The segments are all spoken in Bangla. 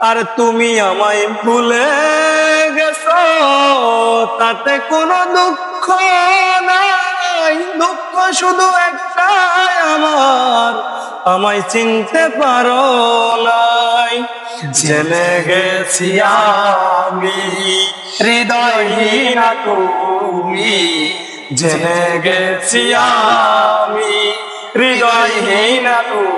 আর তুমি আমায় ভুলে গেছো, তাতে কোনো দুঃখ নাই। দুঃখ শুধু একটাই আমার, আমায় চিনতে পারো নাই। জেনে গেছি আমি, হৃদয়হীনা তুমি। জেনে গেছি আমি, হৃদয়হীনা তুমি।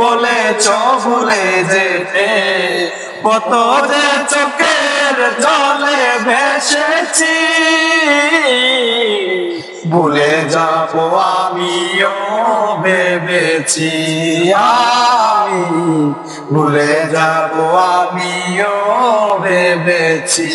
বলেছ ভুলে যেতে কত যে চোখের জলে ভেসেছি। ভুলে যাব আমিও ভেবেছি, আমি ভুলে যাব আমিও ভেবেছি।